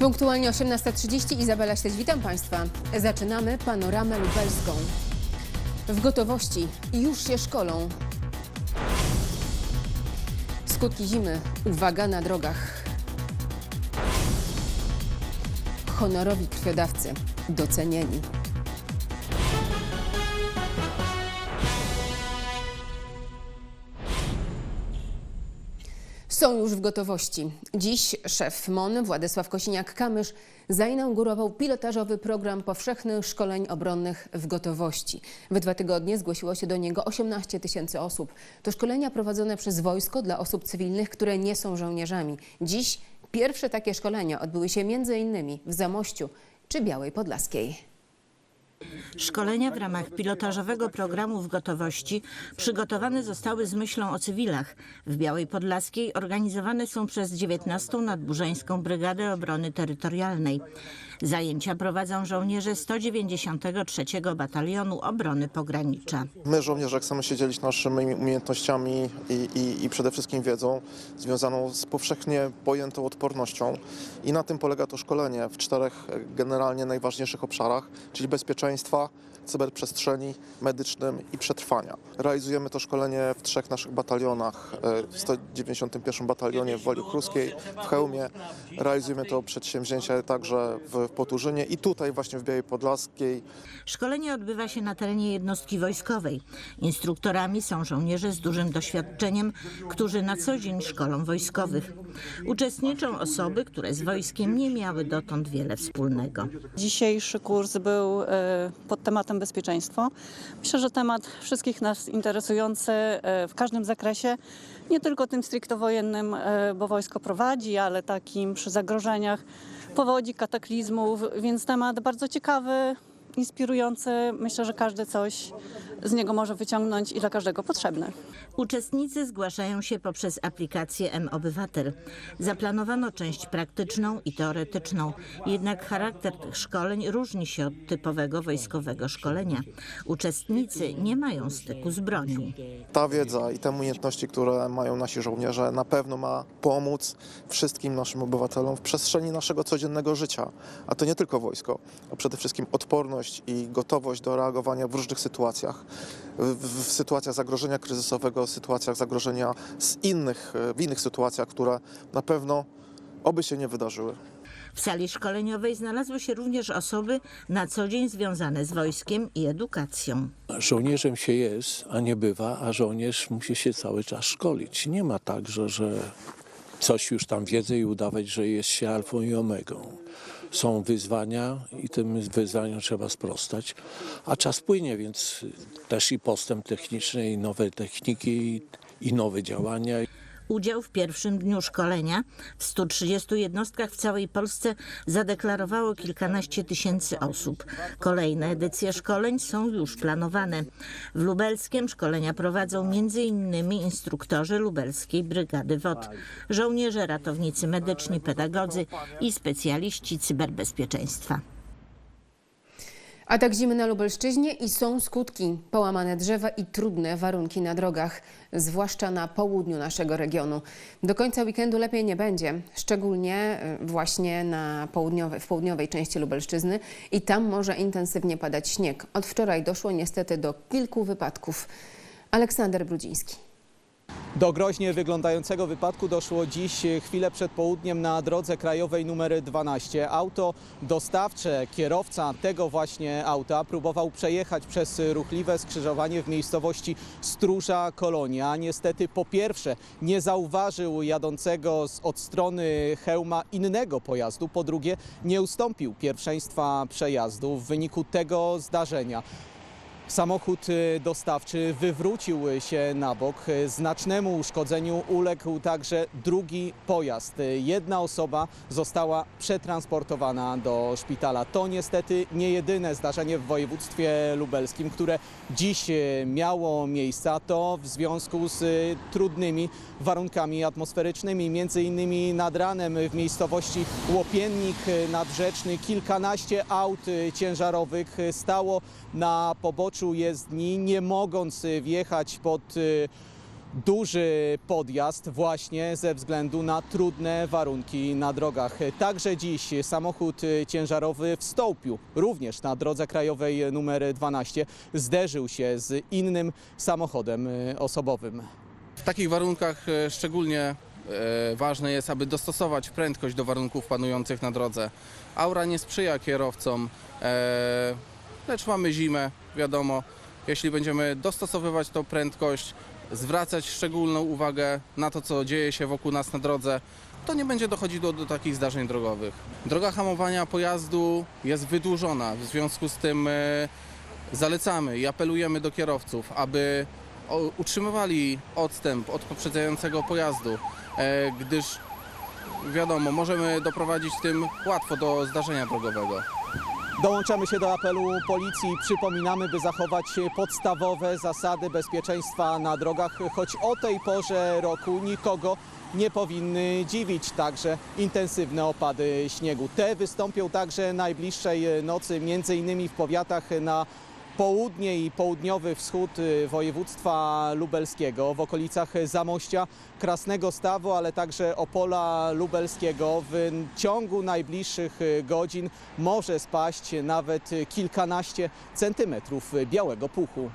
Punktualnie 18.30 Izabela Śledź, witam Państwa. Zaczynamy panoramę lubelską. W gotowości już się szkolą. Skutki zimy. Uwaga na drogach. Honorowi krwiodawcy docenieni. Są już w gotowości. Dziś szef MON Władysław Kosiniak-Kamysz zainaugurował pilotażowy program powszechnych szkoleń obronnych w gotowości. W dwa tygodnie zgłosiło się do niego 18 tysięcy osób. To szkolenia prowadzone przez wojsko dla osób cywilnych, które nie są żołnierzami. Dziś pierwsze takie szkolenia odbyły się m.in. w Zamościu czy Białej Podlaskiej. Szkolenia w ramach pilotażowego programu w gotowości przygotowane zostały z myślą o cywilach. W Białej Podlaskiej organizowane są przez 19. Nadburzeńską Brygadę Obrony Terytorialnej. Zajęcia prowadzą żołnierze 193 Batalionu Obrony Pogranicza. My, żołnierze, chcemy się dzielić naszymi umiejętnościami i, i, i przede wszystkim wiedzą związaną z powszechnie pojętą odpornością. I na tym polega to szkolenie w czterech generalnie najważniejszych obszarach, czyli bezpieczeństwa, cyberprzestrzeni, medycznym i przetrwania. Realizujemy to szkolenie w trzech naszych batalionach. e, W 191 Batalionie w Woli Kruskiej, w Chełmie. Realizujemy to przedsięwzięcie także w Poturzynie i tutaj właśnie w Białej Podlaskiej. Szkolenie odbywa się na terenie jednostki wojskowej. Instruktorami są żołnierze z dużym doświadczeniem, którzy na co dzień szkolą wojskowych. Uczestniczą osoby, które z wojskiem nie miały dotąd wiele wspólnego. Dzisiejszy kurs był e, pod tematem bezpieczeństwo. Myślę, że temat wszystkich nas interesujący e, w każdym zakresie, nie tylko tym stricte wojennym, e, bo wojsko prowadzi, ale takim przy zagrożeniach powodzi, kataklizmów, więc temat bardzo ciekawy, inspirujący. Myślę, że każdy coś z niego może wyciągnąć i dla każdego potrzebny. Uczestnicy zgłaszają się poprzez aplikację M-Obywatel. Zaplanowano część praktyczną i teoretyczną, jednak charakter tych szkoleń różni się od typowego wojskowego szkolenia. Uczestnicy nie mają styku z bronią. ta wiedza i te umiejętności, które mają nasi żołnierze, na pewno ma pomóc wszystkim naszym obywatelom w przestrzeni naszego codziennego życia. A to nie tylko wojsko, a przede wszystkim odporność i gotowość do reagowania w różnych sytuacjach. W, w sytuacjach zagrożenia kryzysowego, w sytuacjach zagrożenia z innych, w innych sytuacjach, które na pewno oby się nie wydarzyły. W sali szkoleniowej znalazły się również osoby na co dzień związane z wojskiem i edukacją. Żołnierzem się jest, a nie bywa, a żołnierz musi się cały czas szkolić. Nie ma tak, że, że coś już tam wiedzę i udawać, że jest się alfą i omegą. Są wyzwania i tym wyzwaniom trzeba sprostać, a czas płynie, więc też i postęp techniczny, i nowe techniki, i, nowe działania. Udział w pierwszym dniu szkolenia w 130 jednostkach w całej Polsce zadeklarowało kilkanaście tysięcy osób. Kolejne edycje szkoleń są już planowane. W Lubelskiem szkolenia prowadzą m.in. instruktorzy Lubelskiej Brygady WOD, żołnierze, ratownicy medyczni, pedagodzy i specjaliści cyberbezpieczeństwa. Atak zimy na Lubelszczyźnie i są skutki. Połamane drzewa i trudne warunki na drogach, zwłaszcza na południu naszego regionu. Do końca weekendu lepiej nie będzie, szczególnie y, właśnie na południowej, w południowej części Lubelszczyzny i tam może intensywnie padać śnieg. Od wczoraj doszło niestety do kilku wypadków. Aleksander Brudziński. Do groźnie wyglądającego wypadku doszło dziś e, chwilę przed południem na drodze krajowej numer 12. Auto dostawcze, kierowca tego właśnie auta próbował przejechać przez ruchliwe skrzyżowanie w miejscowości Stróża Kolonia. Niestety po pierwsze nie zauważył jadącego z, od strony Chełma innego pojazdu, po drugie nie ustąpił pierwszeństwa przejazdu. W wyniku tego zdarzenia Samochód y, dostawczy wywrócił się na bok. Znacznemu uszkodzeniu uległ także drugi pojazd. Jedna osoba została przetransportowana do szpitala. To niestety nie jedyne zdarzenie w województwie lubelskim, które dziś y, miało miejsce, to w związku z y, trudnymi warunkami atmosferycznymi. Między innymi nad ranem w miejscowości Łopiennik nadrzeczny kilkanaście aut ciężarowych stało na poboczu jezdni, nie mogąc y, wjechać pod y, duży podjazd właśnie ze względu na trudne warunki na drogach. Także dziś samochód ciężarowy w Stołpiu, również na drodze krajowej numer 12, zderzył się z innym samochodem osobowym. W takich warunkach szczególnie ważne jest, aby dostosować prędkość do warunków panujących na drodze. Aura nie sprzyja kierowcom, e, lecz mamy zimę, wiadomo. Jeśli będziemy dostosowywać tą prędkość, zwracać szczególną uwagę na to, co dzieje się wokół nas na drodze, to nie będzie dochodziło do takich zdarzeń drogowych. Droga hamowania pojazdu jest wydłużona, w związku z tym e, zalecamy i apelujemy do kierowców, aby utrzymywali odstęp od poprzedzającego pojazdu, e, gdyż wiadomo, możemy doprowadzić tym łatwo do zdarzenia drogowego. Dołączamy się do apelu policji. Przypominamy, by zachować podstawowe zasady bezpieczeństwa na drogach, choć o tej porze roku nikogo nie powinny dziwić także intensywne opady śniegu. Te wystąpią także najbliższej nocy, między innymi w powiatach na południe i południowy wschód y, województwa lubelskiego, w okolicach Zamościa, Krasnego Stawu, ale także Opola Lubelskiego. W ciągu najbliższych y, godzin może spaść nawet kilkanaście centymetrów białego puchu.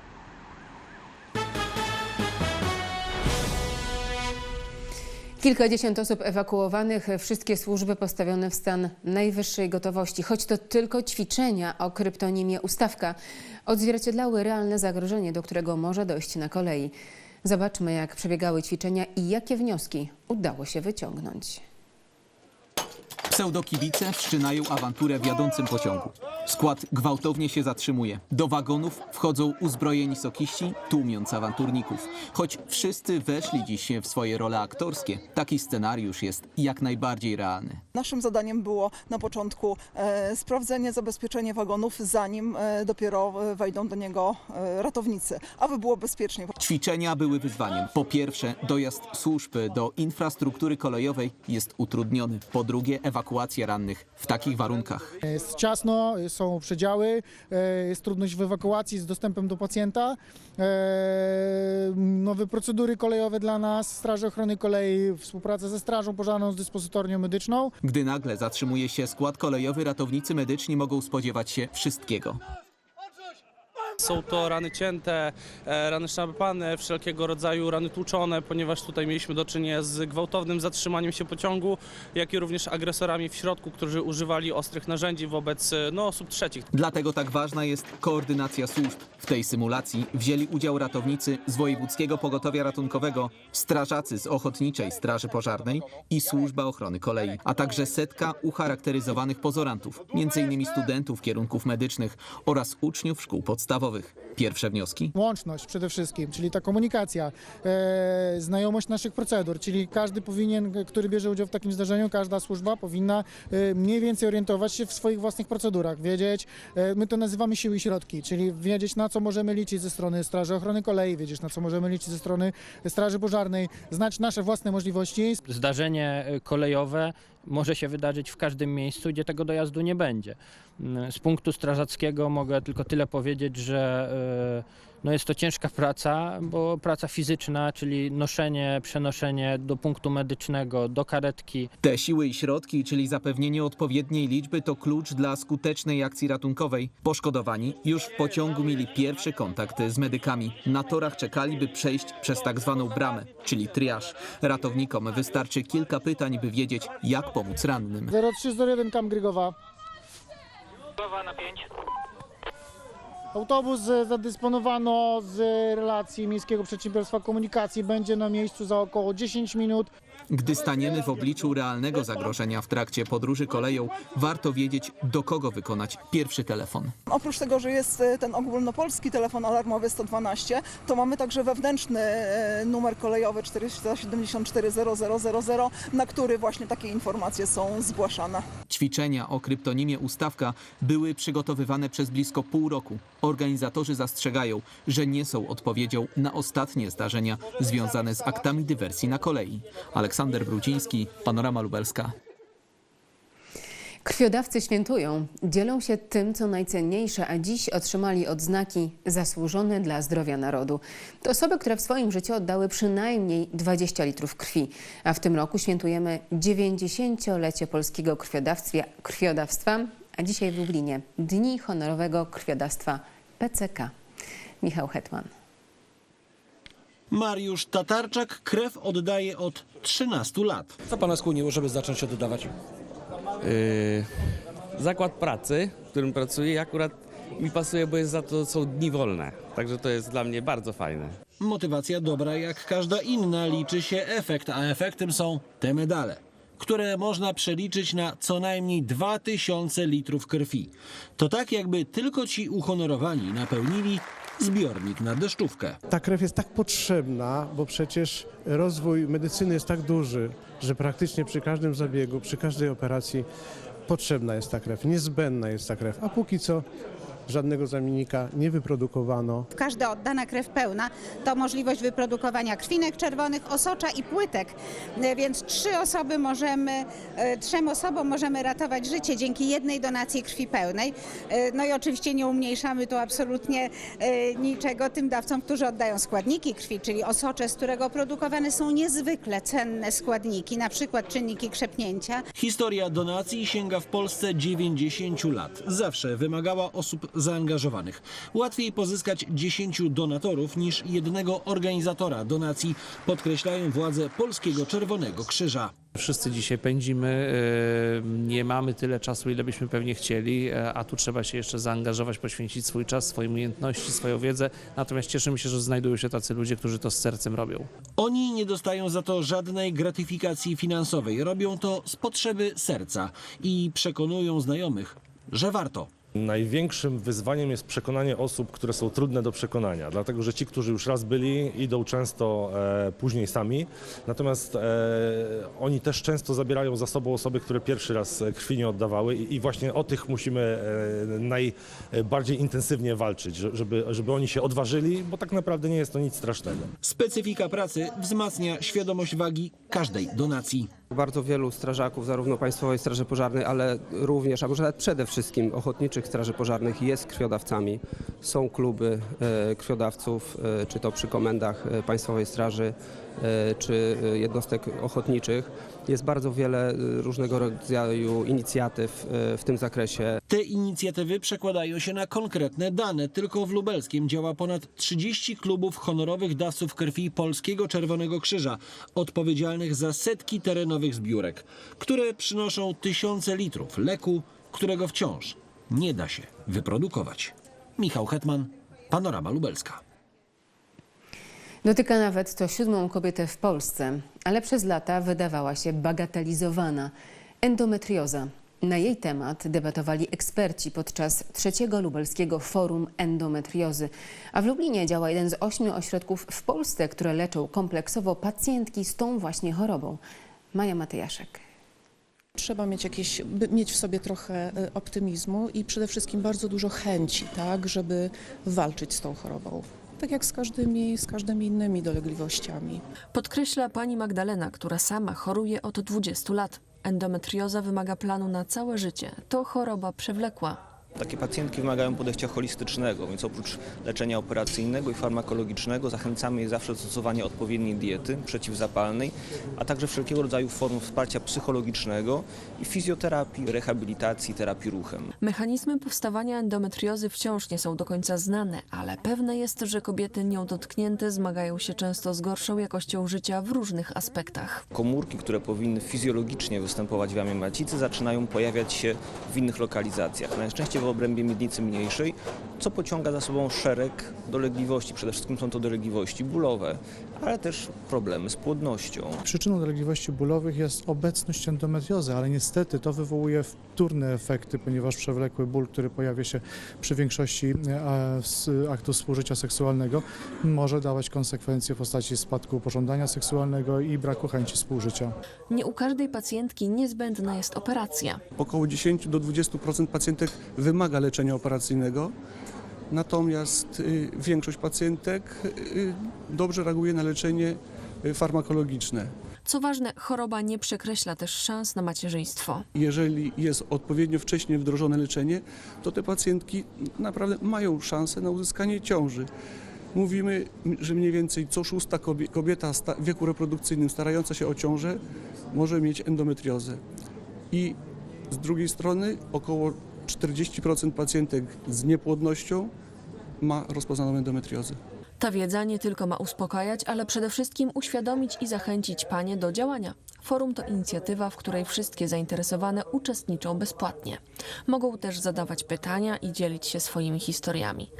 Kilkadziesiąt osób ewakuowanych, wszystkie służby postawione w stan najwyższej gotowości. Choć to tylko ćwiczenia o kryptonimie Ustawka, odzwierciedlały realne zagrożenie, do którego może dojść na kolei. Zobaczmy, jak przebiegały ćwiczenia i jakie wnioski udało się wyciągnąć. Pseudokibice wszczynają awanturę w jadącym pociągu. Skład gwałtownie się zatrzymuje. Do wagonów wchodzą uzbrojeni sokiści, tłumiąc awanturników. Choć wszyscy weszli dziś w swoje role aktorskie, taki scenariusz jest jak najbardziej realny. Naszym zadaniem było na początku e, sprawdzenie, zabezpieczenie wagonów, zanim e, dopiero e, wejdą do niego e, ratownicy, aby było bezpiecznie. Ćwiczenia były wyzwaniem. Po pierwsze, dojazd służb do infrastruktury kolejowej jest utrudniony. Po drugie, ewakuacja rannych w takich warunkach. Jest ciasno, są przedziały, e, jest trudność w ewakuacji z dostępem do pacjenta, e, nowe procedury kolejowe dla nas, Straży Ochrony Kolei, współpraca ze Strażą Pożarną, z dyspozytornią medyczną. Gdy nagle zatrzymuje się skład kolejowy, ratownicy medyczni mogą spodziewać się wszystkiego. Są to rany cięte, e, rany szarpane, wszelkiego rodzaju rany tłuczone, ponieważ tutaj mieliśmy do czynienia z gwałtownym zatrzymaniem się pociągu, jak i również agresorami w środku, którzy używali ostrych narzędzi wobec e, no, osób trzecich. Dlatego tak ważna jest koordynacja służb. W tej symulacji wzięli udział ratownicy z Wojewódzkiego Pogotowia Ratunkowego, strażacy z Ochotniczej Straży Pożarnej i Służba Ochrony Kolei, a także setka ucharakteryzowanych pozorantów, m.in. studentów kierunków medycznych oraz uczniów szkół podstawowych. Pierwsze wnioski? Łączność przede wszystkim, czyli ta komunikacja, e, znajomość naszych procedur, czyli każdy powinien, który bierze udział w takim zdarzeniu, każda służba powinna e, mniej więcej orientować się w swoich własnych procedurach, wiedzieć, e, my to nazywamy siły i środki, czyli wiedzieć na co możemy liczyć ze strony Straży Ochrony Kolei, wiedzieć na co możemy liczyć ze strony Straży Pożarnej, znać nasze własne możliwości, Zdarzenie y, kolejowe może się wydarzyć w każdym miejscu, gdzie tego dojazdu nie będzie. Mm, Z punktu strażackiego mogę tylko tyle powiedzieć, że y, no jest to ciężka praca, bo praca fizyczna, czyli noszenie, przenoszenie do punktu medycznego, do karetki, Te siły i środki, czyli zapewnienie odpowiedniej liczby, to klucz dla skutecznej akcji ratunkowej. Poszkodowani już w pociągu mieli pierwszy kontakt z medykami. Na torach czekali, by przejść przez tak zwaną bramę, czyli triaż. Ratownikom wystarczy kilka pytań, by wiedzieć, jak pomóc rannym. 0301 Kam Grygowa. Autobus e, zadysponowano z relacji Miejskiego Przedsiębiorstwa Komunikacji. Będzie na miejscu za około 10 minut. Gdy staniemy w obliczu realnego zagrożenia w trakcie podróży koleją, warto wiedzieć, do kogo wykonać pierwszy telefon. Oprócz tego, że jest e, ten ogólnopolski telefon alarmowy 112, to mamy także wewnętrzny e, numer kolejowy 474 0000, na który właśnie takie informacje są zgłaszane. Ćwiczenia o kryptonimie Ustawka były przygotowywane przez blisko pół roku. Organizatorzy zastrzegają, że nie są odpowiedzią na ostatnie zdarzenia związane z aktami dywersji na kolei. Aleksander Brudziński, Panorama Lubelska. Krwiodawcy świętują, dzielą się tym, co najcenniejsze, a dziś otrzymali odznaki zasłużone dla zdrowia narodu. To osoby, które w swoim życiu oddały przynajmniej 20 litrów krwi, a w tym roku świętujemy 90-lecie polskiego krwiodawstwa, a dzisiaj w Lublinie Dni Honorowego Krwiodawstwa PCK. Michał Hetman. Mariusz Tatarczak krew oddaje od 13 lat. Co pana skłoniło, żeby zacząć oddawać? Yy, zakład pracy, w którym pracuję, akurat mi pasuje, bo jest za to są dni wolne. Także to jest dla mnie bardzo fajne. Motywacja dobra jak każda inna, liczy się efekt, a efektem są te medale, które można przeliczyć na co najmniej 2000 litrów krwi. To tak jakby tylko ci uhonorowani napełnili zbiornik na deszczówkę. Ta krew jest tak potrzebna, bo przecież rozwój medycyny jest tak duży, że praktycznie przy każdym zabiegu, przy każdej operacji potrzebna jest ta krew, niezbędna jest ta krew. A póki co żadnego zamiennika nie wyprodukowano. Każda oddana krew pełna to możliwość wyprodukowania krwinek czerwonych, osocza i płytek, E, więc trzy osoby możemy, e, trzem osobom możemy ratować życie dzięki jednej donacji krwi pełnej. E, No i oczywiście nie umniejszamy tu absolutnie niczego tym dawcom, którzy oddają składniki krwi, czyli osocze, z którego produkowane są niezwykle cenne składniki, na przykład czynniki krzepnięcia. Historia donacji sięga w Polsce 90 lat. Zawsze wymagała osób zaangażowanych. Łatwiej pozyskać 10 donatorów niż jednego organizatora donacji, podkreślają władze Polskiego Czerwonego Krzyża. Wszyscy dzisiaj pędzimy, e, nie mamy tyle czasu, ile byśmy pewnie chcieli, e, a tu trzeba się jeszcze zaangażować, poświęcić swój czas, swoje umiejętności, swoją wiedzę. Natomiast cieszymy się, że znajdują się tacy ludzie, którzy to z sercem robią. Oni nie dostają za to żadnej gratyfikacji finansowej. Robią to z potrzeby serca i przekonują znajomych, że warto. Największym wyzwaniem jest przekonanie osób, które są trudne do przekonania, dlatego że ci, którzy już raz byli, idą często e, później sami, natomiast e, oni też często zabierają za sobą osoby, które pierwszy raz e, krwi nie oddawały i, i właśnie o tych musimy e, najbardziej intensywnie walczyć, że- żeby, żeby oni się odważyli, bo tak naprawdę nie jest to nic strasznego. Specyfika pracy wzmacnia świadomość wagi każdej donacji. Bardzo wielu strażaków, zarówno Państwowej Straży Pożarnej, ale również, a może nawet przede wszystkim ochotniczych straży pożarnych jest krwiodawcami. Są kluby e, krwiodawców, e, czy to przy komendach e, Państwowej Straży, czy jednostek ochotniczych. Jest bardzo wiele e, różnego rodzaju inicjatyw e, w tym zakresie. Te inicjatywy przekładają się na konkretne dane. Tylko w Lubelskim działa ponad 30 klubów honorowych dawców krwi Polskiego Czerwonego Krzyża, odpowiedzialnych za setki terenowych zbiórek, które przynoszą tysiące litrów leku, którego wciąż nie da się wyprodukować. Michał Hetman, Panorama Lubelska. Dotyka nawet co siódmą kobietę w Polsce, ale przez lata wydawała się bagatelizowana. Endometrioza. Na jej temat debatowali eksperci podczas trzeciego lubelskiego forum endometriozy. A w Lublinie działa jeden z ośmiu ośrodków w Polsce, które leczą kompleksowo pacjentki z tą właśnie chorobą. Maja Matyjaszek. Trzeba mieć, jakieś, mieć w sobie trochę y, optymizmu i przede wszystkim bardzo dużo chęci, tak, żeby walczyć z tą chorobą. Tak jak z każdymi, z każdymi innymi dolegliwościami. Podkreśla pani Magdalena, która sama choruje od 20 lat. Endometrioza wymaga planu na całe życie. To choroba przewlekła. Takie pacjentki wymagają podejścia holistycznego, więc oprócz leczenia operacyjnego i farmakologicznego zachęcamy je zawsze do stosowania odpowiedniej diety przeciwzapalnej, a także wszelkiego rodzaju form wsparcia psychologicznego i fizjoterapii, rehabilitacji, terapii ruchem. Mechanizmy powstawania endometriozy wciąż nie są do końca znane, ale pewne jest, że kobiety nią dotknięte zmagają się często z gorszą jakością życia w różnych aspektach. Komórki, które powinny fizjologicznie występować w jamie macicy, zaczynają pojawiać się w innych lokalizacjach. Najczęściej w obrębie miednicy mniejszej, co pociąga za sobą szereg dolegliwości. Przede wszystkim są to dolegliwości bólowe, ale też problemy z płodnością. Przyczyną dolegliwości bólowych jest obecność endometriozy, ale niestety to wywołuje wtórne efekty, ponieważ przewlekły ból, który pojawia się przy większości e, aktów współżycia seksualnego, może dawać konsekwencje w postaci spadku pożądania seksualnego i braku chęci współżycia. Nie u każdej pacjentki niezbędna jest operacja. Około 10 do 20% pacjentek wymaga leczenia operacyjnego, natomiast y, większość pacjentek y, dobrze reaguje na leczenie y, farmakologiczne. Co ważne, choroba nie przekreśla też szans na macierzyństwo. Jeżeli jest odpowiednio wcześnie wdrożone leczenie, to te pacjentki naprawdę mają szansę na uzyskanie ciąży. Mówimy, że mniej więcej co szósta kobie- kobieta w wieku reprodukcyjnym starająca się o ciążę może mieć endometriozę. I z drugiej strony około 40% pacjentek z niepłodnością ma rozpoznaną endometriozę. Ta wiedza nie tylko ma uspokajać, ale przede wszystkim uświadomić i zachęcić panie do działania. Forum to inicjatywa, w której wszystkie zainteresowane uczestniczą bezpłatnie. Mogą też zadawać pytania i dzielić się swoimi historiami.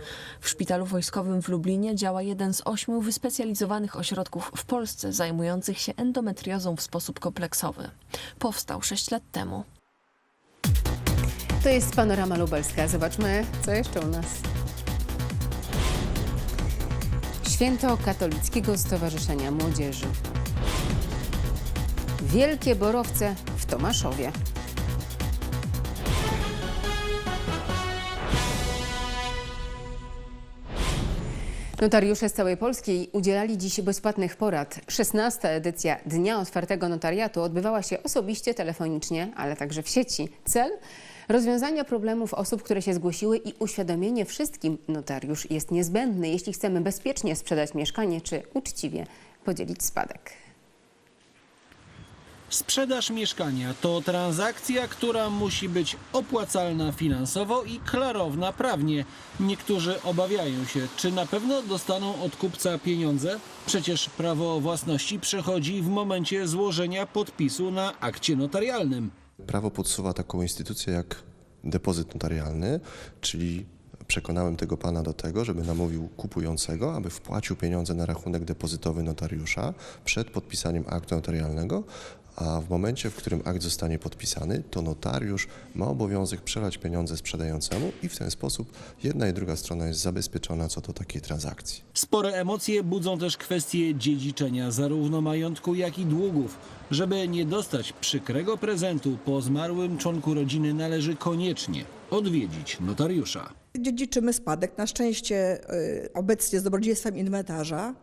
W Szpitalu Wojskowym w Lublinie działa jeden z ośmiu wyspecjalizowanych ośrodków w Polsce zajmujących się endometriozą w sposób kompleksowy. Powstał sześć lat temu. To jest Panorama Lubelska. Zobaczmy, co jeszcze u nas. Święto Katolickiego Stowarzyszenia Młodzieży. Wielkie Borowce w Tomaszowie. Notariusze z całej Polski udzielali dziś bezpłatnych porad. 16. edycja Dnia Otwartego Notariatu odbywała się osobiście, telefonicznie, ale także w sieci. Cel? Rozwiązania problemów osób, które się zgłosiły i uświadomienie wszystkim notariusz jest niezbędny, jeśli chcemy bezpiecznie sprzedać mieszkanie czy uczciwie podzielić spadek. Sprzedaż mieszkania to transakcja, która musi być opłacalna finansowo i klarowna prawnie. Niektórzy obawiają się, czy na pewno dostaną od kupca pieniądze? Przecież prawo własności przechodzi w momencie złożenia podpisu na akcie notarialnym. Prawo podsuwa taką instytucję jak depozyt notarialny, czyli przekonałem tego pana do tego, żeby namówił kupującego, aby wpłacił pieniądze na rachunek depozytowy notariusza przed podpisaniem aktu notarialnego, a w momencie, w którym akt zostanie podpisany, to notariusz ma obowiązek przelać pieniądze sprzedającemu i w ten sposób jedna i druga strona jest zabezpieczona co do takiej transakcji. Spore emocje budzą też kwestie dziedziczenia zarówno majątku, jak i długów. Żeby nie dostać przykrego prezentu po zmarłym członku rodziny należy koniecznie odwiedzić notariusza. Dziedziczymy spadek. Na szczęście y, obecnie z dobrodziejstwem inwentarza,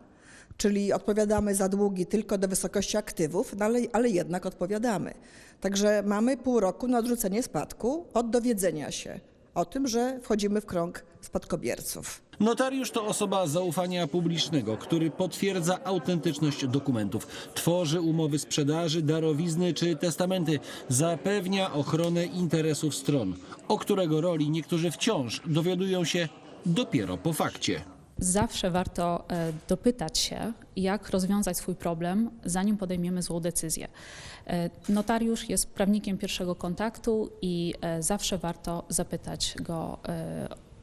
czyli odpowiadamy za długi tylko do wysokości aktywów, no ale, ale jednak odpowiadamy. Także mamy pół roku na odrzucenie spadku od dowiedzenia się o tym, że wchodzimy w krąg spadkobierców. Notariusz to osoba zaufania publicznego, który potwierdza autentyczność dokumentów, tworzy umowy sprzedaży, darowizny czy testamenty, zapewnia ochronę interesów stron, o którego roli niektórzy wciąż dowiadują się dopiero po fakcie. Zawsze warto e, dopytać się, jak rozwiązać swój problem, zanim podejmiemy złą decyzję. E, Notariusz jest prawnikiem pierwszego kontaktu i e, zawsze warto zapytać go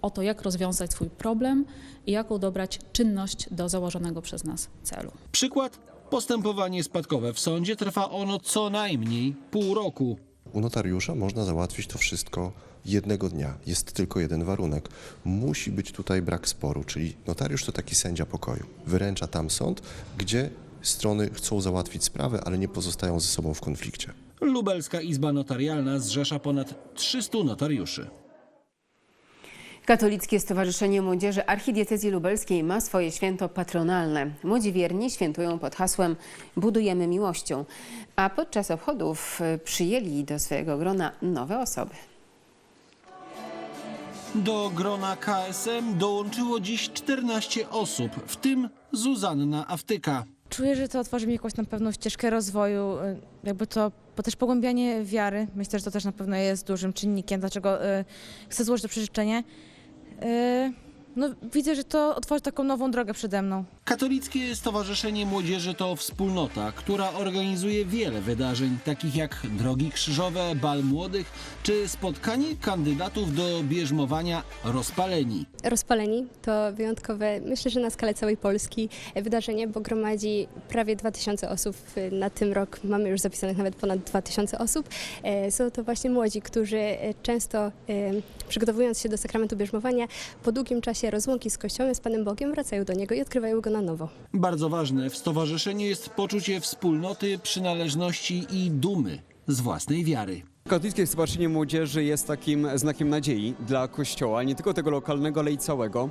o to, jak rozwiązać swój problem i jaką dobrać czynność do założonego przez nas celu. Przykład? Postępowanie spadkowe w sądzie trwa ono co najmniej pół roku. U notariusza można załatwić to wszystko jednego dnia. Jest tylko jeden warunek. Musi być tutaj brak sporu, czyli notariusz to taki sędzia pokoju. Wyręcza tam sąd, gdzie strony chcą załatwić sprawę, ale nie pozostają ze sobą w konflikcie. Lubelska Izba Notarialna zrzesza ponad 300 notariuszy. Katolickie Stowarzyszenie Młodzieży Archidiecezji Lubelskiej ma swoje święto patronalne. Młodzi wierni świętują pod hasłem Budujemy miłością, a podczas obchodów przyjęli do swojego grona nowe osoby. Do grona KSM dołączyło dziś 14 osób, w tym Zuzanna Aftyka. Czuję, że to otworzy mi jakąś na pewno ścieżkę rozwoju, y, jakby to, bo też pogłębianie wiary, myślę, że to też na pewno jest dużym czynnikiem, dlaczego y, chcę złożyć to przeżyczenie. Y, no, widzę, że to otworzy taką nową drogę przede mną. Katolickie Stowarzyszenie Młodzieży to wspólnota, która organizuje wiele wydarzeń, takich jak drogi krzyżowe, bal młodych czy spotkanie kandydatów do bierzmowania rozpaleni. Rozpaleni to wyjątkowe, myślę, że na skalę całej Polski wydarzenie, bo gromadzi prawie 2000 osób. Na tym rok mamy już zapisanych nawet ponad 2000 osób. E, Są to właśnie młodzi, którzy e, często e, przygotowując się do sakramentu bierzmowania, po długim czasie rozłąki z Kościołem, z Panem Bogiem, wracają do Niego i odkrywają Go na nowo. Bardzo ważne w stowarzyszeniu jest poczucie wspólnoty, przynależności i dumy z własnej wiary. Katolickie Stowarzyszenie Młodzieży jest takim znakiem nadziei dla Kościoła, nie tylko tego lokalnego, ale i całego,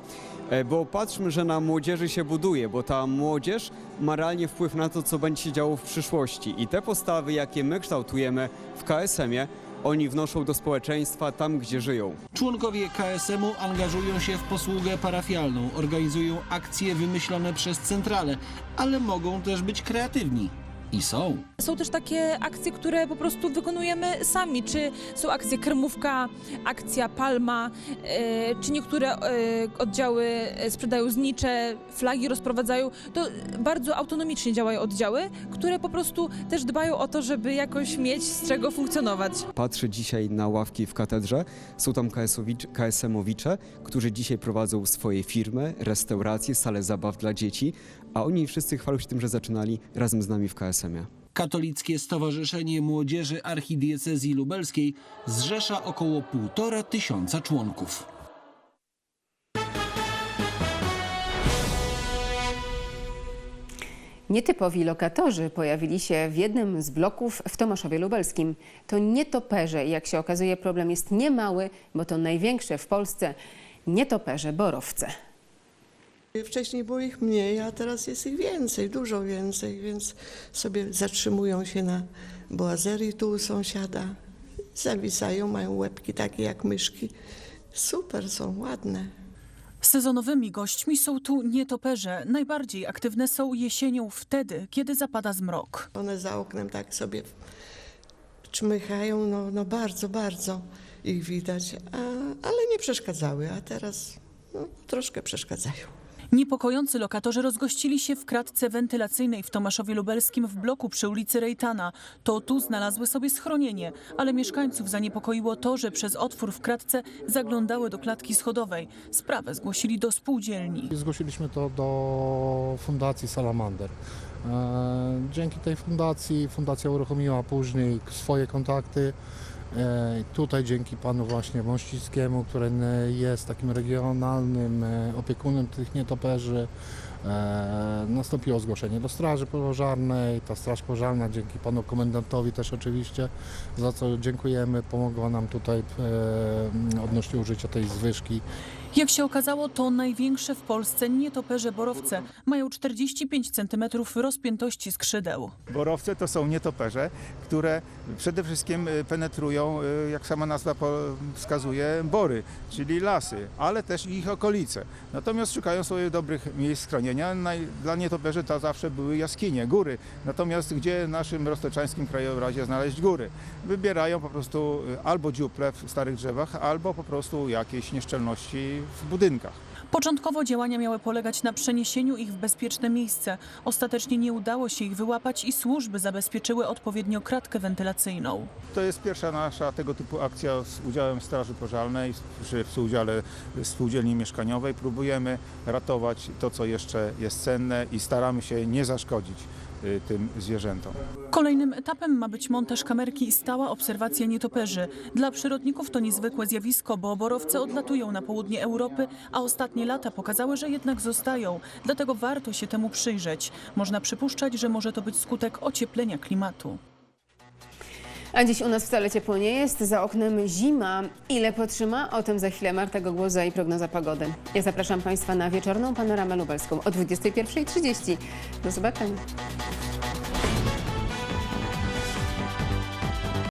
E, bo patrzmy, że na młodzieży się buduje, bo ta młodzież ma realnie wpływ na to, co będzie się działo w przyszłości i te postawy, jakie my kształtujemy w KSM-ie, oni wnoszą do społeczeństwa tam, gdzie żyją. Członkowie KSM-u angażują się w posługę parafialną, organizują akcje wymyślone przez centralę, ale mogą też być kreatywni. I są. Są też takie akcje, które po prostu wykonujemy sami. Czy są akcje Kremówka, akcja Palma, e, czy niektóre e, oddziały sprzedają znicze, flagi rozprowadzają. To bardzo autonomicznie działają oddziały, które po prostu też dbają o to, żeby jakoś mieć z czego funkcjonować. Patrzę dzisiaj na ławki w katedrze. Są tam KSM-owicze, którzy dzisiaj prowadzą swoje firmy, restauracje, sale zabaw dla dzieci, a oni wszyscy chwalą się tym, że zaczynali razem z nami w KSM-ie. Katolickie Stowarzyszenie Młodzieży Archidiecezji Lubelskiej zrzesza około półtora tysiąca członków. Nietypowi lokatorzy pojawili się w jednym z bloków w Tomaszowie Lubelskim. To nietoperze i jak się okazuje problem jest niemały, bo to największe w Polsce nietoperze borowce. Wcześniej było ich mniej, a teraz jest ich więcej, dużo więcej, więc sobie zatrzymują się na boazerii tu u sąsiada. Zawisają, mają łebki takie jak myszki. Super są, ładne. Sezonowymi gośćmi są tu nietoperze. Najbardziej aktywne są jesienią wtedy, kiedy zapada zmrok. One za oknem tak sobie czmychają, no, no bardzo, bardzo ich widać, a, ale nie przeszkadzały, a teraz no, troszkę przeszkadzają. Niepokojący lokatorzy rozgościli się w kratce wentylacyjnej w Tomaszowie Lubelskim w bloku przy ulicy Rejtana. To tu znalazły sobie schronienie, ale mieszkańców zaniepokoiło to, że przez otwór w kratce zaglądały do klatki schodowej. Sprawę zgłosili do spółdzielni. Zgłosiliśmy to do Fundacji Salamander. E, Dzięki tej fundacji, fundacja uruchomiła później swoje kontakty. E, Tutaj dzięki panu właśnie Wąścickiemu, który e, jest takim regionalnym e, opiekunem tych nietoperzy, nastąpiło zgłoszenie do Straży Pożarnej. Ta Straż Pożarna dzięki panu komendantowi też oczywiście, za co dziękujemy, pomogła nam tutaj e, odnośnie użycia tej zwyżki. Jak się okazało, to największe w Polsce nietoperze borowce. Mają 45 cm rozpiętości skrzydeł. Borowce to są nietoperze, które przede wszystkim y, penetrują, jak sama nazwa wskazuje, bory, czyli lasy, ale też ich okolice. Natomiast szukają sobie dobrych miejsc schronienia. Naj- Dla nietoperzy to zawsze były jaskinie, góry. Natomiast gdzie w naszym roztoczańskim krajobrazie znaleźć góry? Wybierają po prostu y, albo dziuple w starych drzewach, albo po prostu jakieś nieszczelności w budynkach. Początkowo działania miały polegać na przeniesieniu ich w bezpieczne miejsce. Ostatecznie nie udało się ich wyłapać i służby zabezpieczyły odpowiednio kratkę wentylacyjną. To jest pierwsza nasza tego typu akcja z udziałem Straży Pożarnej, przy współudziale spółdzielni mieszkaniowej. Próbujemy ratować to, co jeszcze jest cenne i staramy się nie zaszkodzić tym zwierzętom. Kolejnym etapem ma być montaż kamerki i stała obserwacja nietoperzy. Dla przyrodników to niezwykłe zjawisko, bo borowce odlatują na południe Europy, a ostatnie lata pokazały, że jednak zostają. Dlatego warto się temu przyjrzeć. Można przypuszczać, że może to być skutek ocieplenia klimatu. A dziś u nas wcale ciepło nie jest, za oknem zima. Ile potrzyma? O tym za chwilę Marta Gogłoza i prognoza pogody. Ja zapraszam Państwa na wieczorną panoramę lubelską o 21.30. Do zobaczenia.